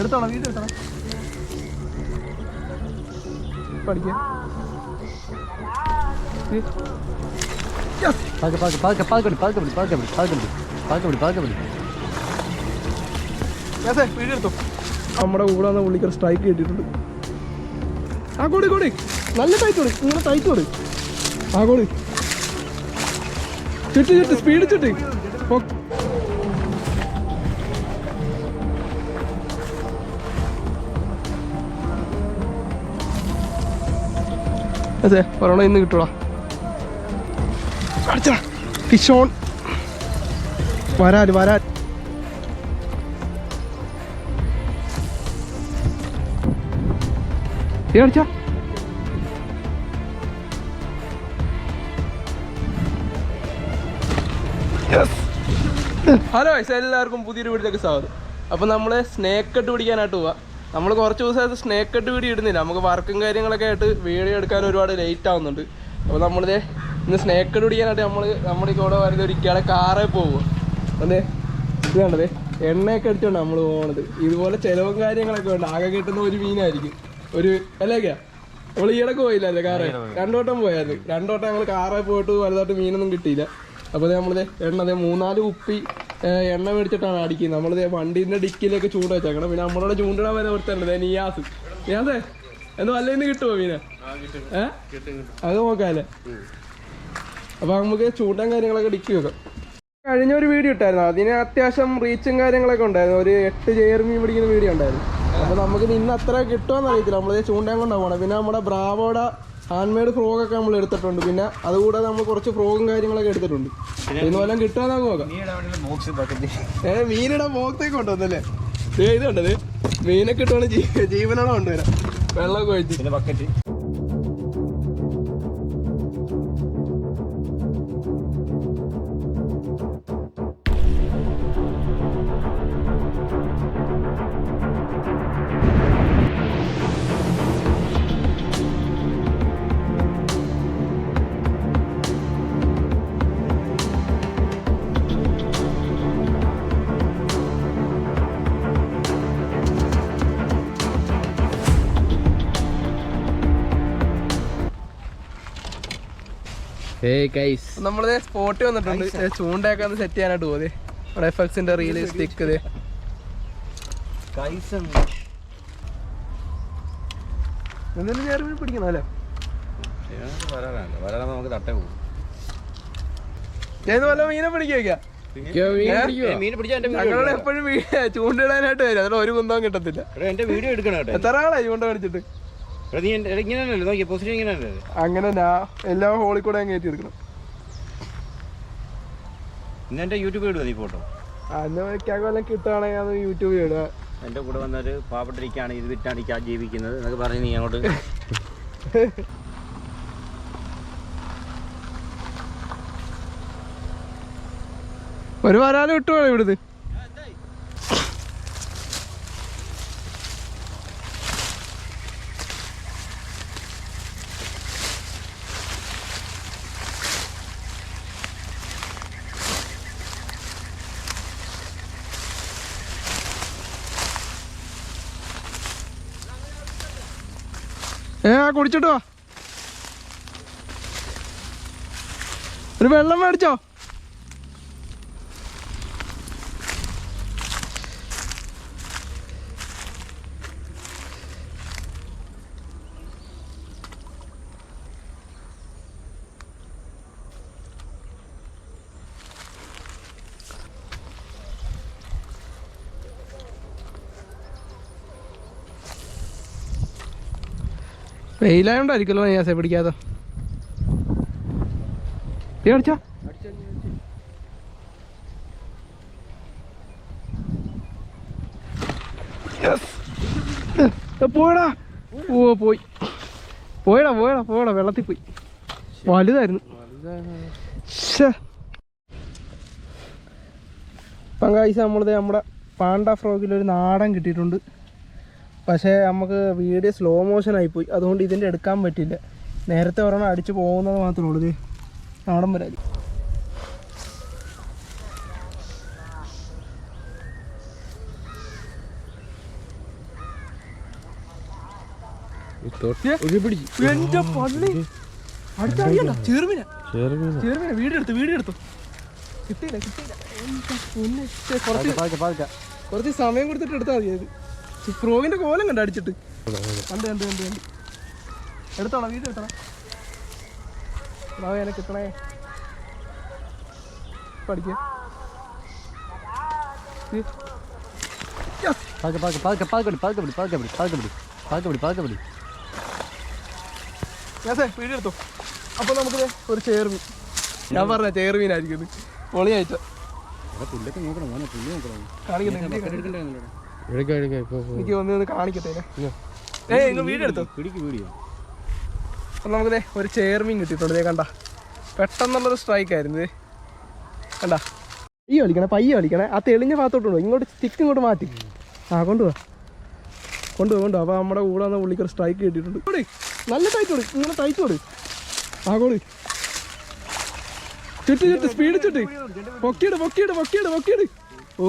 എടുത്തോളാം വീട് എടുത്തോളാം. പഠിക്കാം. നമ്മുടെ കൂടെ വന്ന പുള്ളിക്ക് സ്ട്രൈക്ക് കിട്ടിയിട്ടുണ്ട്. ആ കൂടി കൂടി. നല്ല ടൈറ്റ് കൊടു ഇങ്ങനെ ടൈറ്റ് കൊടു ആ കൂടി. ചുറ്റി ചുറ്റി സ്പീഡ് ചുറ്റി അതെ ഒരെണ്ണം ഇന്ന് കിട്ടൂടാ അടുത്ത ഫിഷോൺ ഓൺ വരാൽ വരാൽ അടിച്ചാ ഹലോ എല്ലാവർക്കും പുതിയൊരു വീട്ടിലേക്ക് സ്വാഗതം. അപ്പോൾ നമ്മൾ സ്നേക്ക് കട്ട് പിടിക്കാനായിട്ട് പോവാ. നമ്മൾ കുറച്ച് ദിവസമായിട്ട് സ്നേക്ക് കട്ട് വീഡിയോ ഇടുന്നില്ല. നമുക്ക് വർക്കും കാര്യങ്ങളൊക്കെ ആയിട്ട് വീഡിയോ എടുക്കാൻ ഒരുപാട് ലേറ്റ് ആവുന്നുണ്ട്. അപ്പോൾ നമ്മളിത് ഇന്ന് സ്നേക്ക് കട്ട് പിടിക്കാനായിട്ട് നമ്മൾ നമ്മുടെ കൂടെ വരുന്ന ഒരു ഇക്കയുടെ കാറേ പോകും അതെ ഇത് കണ്ടത് എണ്ണയൊക്കെ അടിച്ചോണ്ട് നമ്മൾ പോകണത് ഇതുപോലെ ചിലവും കാര്യങ്ങളൊക്കെ ഉണ്ട്. ആകെ കിട്ടുന്ന ഒരു മീനായിരിക്കും. ഒരു അല്ലേക്കാ നമ്മൾ ഈയിടക്ക് പോയില്ലല്ലേ കാറ് രണ്ടോട്ടം പോയായിരുന്നു. രണ്ടോട്ടം ഞങ്ങൾ കാറേ പോയിട്ട് വലുതായിട്ട് മീനൊന്നും കിട്ടിയില്ല. അപ്പോൾ നമ്മളിത് എണ്ണ മൂന്നാൽ ഉപ്പി എണ്ണ മേടിച്ചിട്ടാണ് അടിക്കുന്നത്. നമ്മളിത് വണ്ടീന്റെ ഡിക്കിലേക്ക് ചൂണ്ട വെച്ചേക്കണം. പിന്നെ നമ്മളോട് ചൂണ്ടിടാൻ വരെ ഒരുത്തല്ലേ നിയാസ്. നിയാസേ എന്തോ അല്ലേ ഇന്ന് കിട്ടുമോ മീനെ? അത് നോക്കാല്ലേ? അപ്പൊ നമുക്ക് ചൂണ്ടൻ കാര്യങ്ങളൊക്കെ ഡിക്കി വെക്കാം. കഴിഞ്ഞ ഒരു വീഡിയോ ഇട്ടായിരുന്നു. അതിന് അത്യാവശ്യം റീച്ചും കാര്യങ്ങളൊക്കെ ഉണ്ടായിരുന്നു. ഒരു എട്ട് ചെയർ പിടിക്കുന്ന വീഡിയോ ഉണ്ടായിരുന്നു. അപ്പൊ നമുക്ക് ഇന്ന് അത്ര കിട്ടുമെന്ന് അറിയത്തില്ല. നമ്മളത് ചൂണ്ടയും കൊണ്ടാണ് പിന്നെ നമ്മുടെ ബ്രാവോടെ ഹാൻഡ് മെയ്ഡ് ഫ്രോഗ് ഒക്കെ നമ്മൾ എടുത്തിട്ടുണ്ട്. പിന്നെ അതുകൂടാതെ നമ്മൾ കുറച്ച് ഫ്രോഗും കാര്യങ്ങളൊക്കെ എടുത്തിട്ടുണ്ട്. ഇന്ന് വല്ലതും നമുക്ക് നോക്കാം ഏ മീനിടാൻ ബോക്സൊക്കെ കൊണ്ടുവന്നല്ലേ? ഇത് കണ്ടത് മീനൊക്കെ ഇട്ടുകൊണ്ട് ജീവനോടെ കൊണ്ടുവരാം. വെള്ളമൊക്കെ ഒഴിച്ച്. ബക്കറ്റ് ഹേ ഗൈസ് നമ്മൾ സ്പോട്ടിൽ വന്നിട്ടുണ്ട്. ചൂണ്ടയൊക്കെ ഒന്ന് സെറ്റ് ചെയ്യാനായിട്ട് പോകുന്നത് നമ്മുടെ എഫ് എക്സിന്റെ റീൽ സ്റ്റിക്ക് ഇത് ഗൈസ് എന്തെങ്കിലും ചേർ മീൻ പിടിക്കണം അല്ലേ? വരാനാണ്. വരാനാ നമുക്ക് തട്ടേ പോകും വല്ല മീനെ പിടിക്കുക മീൻ പിടിച്ചാ എന്റെ ഞങ്ങളോട് എപ്പോഴും ചൂണ്ടിടാനായിട്ട് വരും. അതിൽ ഒരു കുന്തവും കിട്ടത്തില്ല. എന്റെ വീഡിയോ എടുക്കണം എത്ര ആളാ ചൂണ്ട മേടിച്ചിട്ട്? അങ്ങനെ എല്ലാ ഹോളിൽ കൂടെ കയറ്റി എടുക്കണം. എന്റെ യൂട്യൂബ് ഇടുക നീ ഫോട്ടോ അന്ന് വയ്ക്കാൻ കിട്ടുകയാണെങ്കിൽ അത് യൂട്യൂബിൽ ഇടുക. എന്റെ കൂടെ വന്നൊരു പാവപ്പെട്ടിരിക്കുകയാണ് ഇത് വിറ്റാണ് ഈ ജീവിക്കുന്നത് എന്നൊക്കെ പറഞ്ഞ് നീ അങ്ങോട്ട്. ഒരു വരാൽ വിട്ടുവേണം ഇവിടുന്ന്? ഏ കുടിച്ചിട്ടോ ഒരു വെള്ളം മേടിച്ചോ? വെയിലായോണ്ടായിരിക്കുമല്ലോ ഞാൻ പിടിക്കാതെ അടിച്ചാ. പോയടാ. ഓ പോയി. പോയടാ പോയടാ പോയടാ വെള്ളത്തിൽ പോയി. വലുതായിരുന്നു. പങ്കാഴ്ച നമ്മളത് നമ്മുടെ പാണ്ട ഫ്രോഗിൽ ഒരു നാടൻ കിട്ടിയിട്ടുണ്ട്. പക്ഷേ നമുക്ക് വീഡിയോ സ്ലോ മോഷൻ ആയിപ്പോയി. അതുകൊണ്ട് ഇതിന്റെ എടുക്കാൻ പറ്റില്ല. നേരത്തെ ഒരെണ്ണം അടിച്ചു പോകുന്നത് മാത്രമേ ഉള്ളൂ. ഇത് നാടൻ വരാതി കിട്ടിയില്ല കിട്ടിയില്ല. ശ്ശെ, കുറച്ച് കുറച്ച് സമയം കൊടുത്തിട്ട് എടുത്താൽ മതി അത്. ഫ്രോഗിന്റെ കോലം കണ്ട അടിച്ചിട്ട് കണ്ട് കണ്ട് കണ്ട് കണ്ട്. എടുത്തോളാം വീട്ടിൽ എടുത്തോളാം. എന്നെ കിട്ടണേ. പഠിക്കുക വീഡിയോ എടുത്തോ. അപ്പൊ നമുക്ക് ഒരു ചേർമീൻ ഞാൻ പറഞ്ഞ ചേർമീനായിരിക്കും ഇത്. നോക്കണം കാണിക്കട്ടെ എനിക്ക് ഒന്ന് കാണിക്കത്തേ. ഏയ് നിങ്ങൾ വീഡിയോ എടുത്തോ? അപ്പം നമുക്ക് ദേ ഒരു ചെയർമീൻ കിട്ടിയിട്ടുണ്ട് ദേ കണ്ട. പെട്ടെന്നുള്ളൊരു സ്ട്രൈക്ക് ആയിരുന്നു ദേ. കണ്ട? ഈ വലിക്കണേ പയ്യ വലിക്കണേ. ആ തെളിഞ്ഞ ഭാഗത്തോട്ടുണ്ടോ? ഇങ്ങോട്ട് സ്റ്റിക്ക് ഇങ്ങോട്ട് മാറ്റി. ആ കൊണ്ടുപോവാ കൊണ്ടുപോയി കൊണ്ടുപോവാ അപ്പോൾ നമ്മുടെ കൂടെ വന്ന പുള്ളിക്ക് ഒരു സ്ട്രൈക്ക് കിട്ടിയിട്ടുണ്ട്. കൊടു നല്ല ടൈറ്റ് കൊടു ഇങ്ങനെ ടൈറ്റ് കൊടു ആ കൊടു ചുറ്റി ചുറ്റി സ്പീഡ് ചുറ്റ്. പൊക്കിയിട് പൊക്കിയിട് പൊക്കിയിട് പൊക്കിയിട്. ഓ.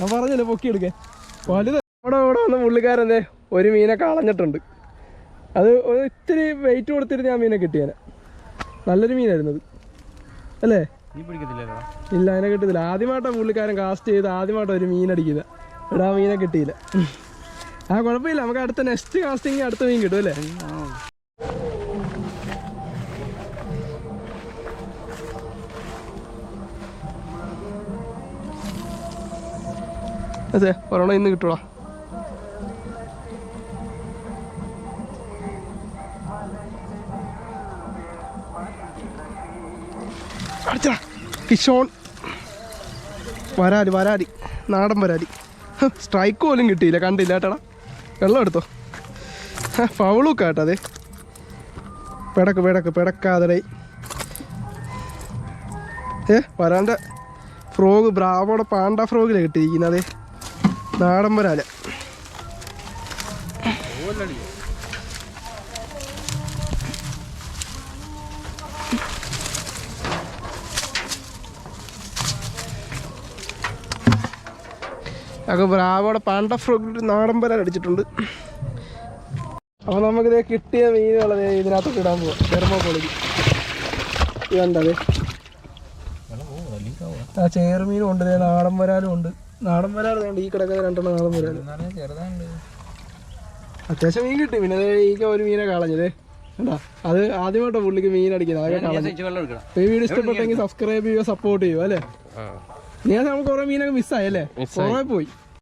ഞാൻ പറഞ്ഞല്ലേ എടുക്കേ വലുത് അവിടെ അവിടെ വന്ന പുള്ളിക്കാരൻ ഒരു മീനെ കളഞ്ഞിട്ടുണ്ട്. അത് ഒത്തിരി വെയിറ്റ് കൊടുത്തിരുന്ന് ആ മീനെ കിട്ടിയാനെ. നല്ലൊരു മീനായിരുന്നു അത്. അല്ലേ? ഇല്ല അതിനെ കിട്ടത്തില്ല. ആദ്യമായിട്ടാണ് പുള്ളിക്കാരൻ കാസ്റ്റ് ചെയ്ത് ആദ്യമായിട്ടാണ് ഒരു മീൻ അടിക്കുന്നത്. ഇവിടെ ആ മീനെ കിട്ടിയില്ല. ആ കുഴപ്പമില്ല. നമുക്ക് അടുത്ത നെക്സ്റ്റ് കാസ്റ്റിംഗ് അടുത്ത മീൻ കിട്ടും അല്ലേ? അതെ ഒരെണ്ണം ഇന്ന് കിട്ടൂടാ അടിച്ചാ കിഷോൺ. വരാലി വരാലി നാടൻ വരാലി സ്ട്രൈക്ക് പോലും കിട്ടിയില്ല കണ്ടില്ല കേട്ടടാ. വെള്ളം എടുത്തോ? ഫൗളൊക്കെ കേട്ടോ പിടക്ക് പിടക്ക് പിടക്കാതെ ഏ വരാന്റെ ഫ്രോഗ് ബ്രാവോടെ പാണ്ട ഫ്രോഗിലാണ് കിട്ടിയിരിക്കുന്നത്. നാടൻ വരാൽ. ഒക്കെ ബ്രാവോടെ പാണ്ട ഫ്രോഗിൽ നാടൻ വരാൽ അടിച്ചിട്ടുണ്ട്. അപ്പോൾ നമുക്കിത് കിട്ടിയ മീനുകളെ ഇതിനകത്തോട്ട് ഇടാൻ പോവാം. തെർമോക്കോളേജ് ഇതെന്തത് ആ ചേറുമീനും ഉണ്ട് നാടൻ വരാലും ഉണ്ട്. നാടൻ വരാറുണ്ട് ഈ കിടക്കുന്ന രണ്ടെണ്ണം നാടൻ വരാലും അത്യാവശ്യം മീൻ കിട്ടി. പിന്നെ ഈക്ക ഒരു മീനെ കളഞ്ഞത് അത് ആദ്യമായിട്ടാണ് പുള്ളിക്ക് മീൻ അടിക്കുന്നത് അതൊക്കെ കളഞ്ഞു. ഈ വീഡിയോ ഇഷ്ടപ്പെട്ടെങ്കിൽ സബ്സ്ക്രൈബ് ചെയ്യുക സപ്പോർട്ട് ചെയ്യുക അല്ലേ? നീ നമുക്ക് കുറേ മീനൊക്കെ മിസ്സായി അല്ലേ? കുറേ പോയി.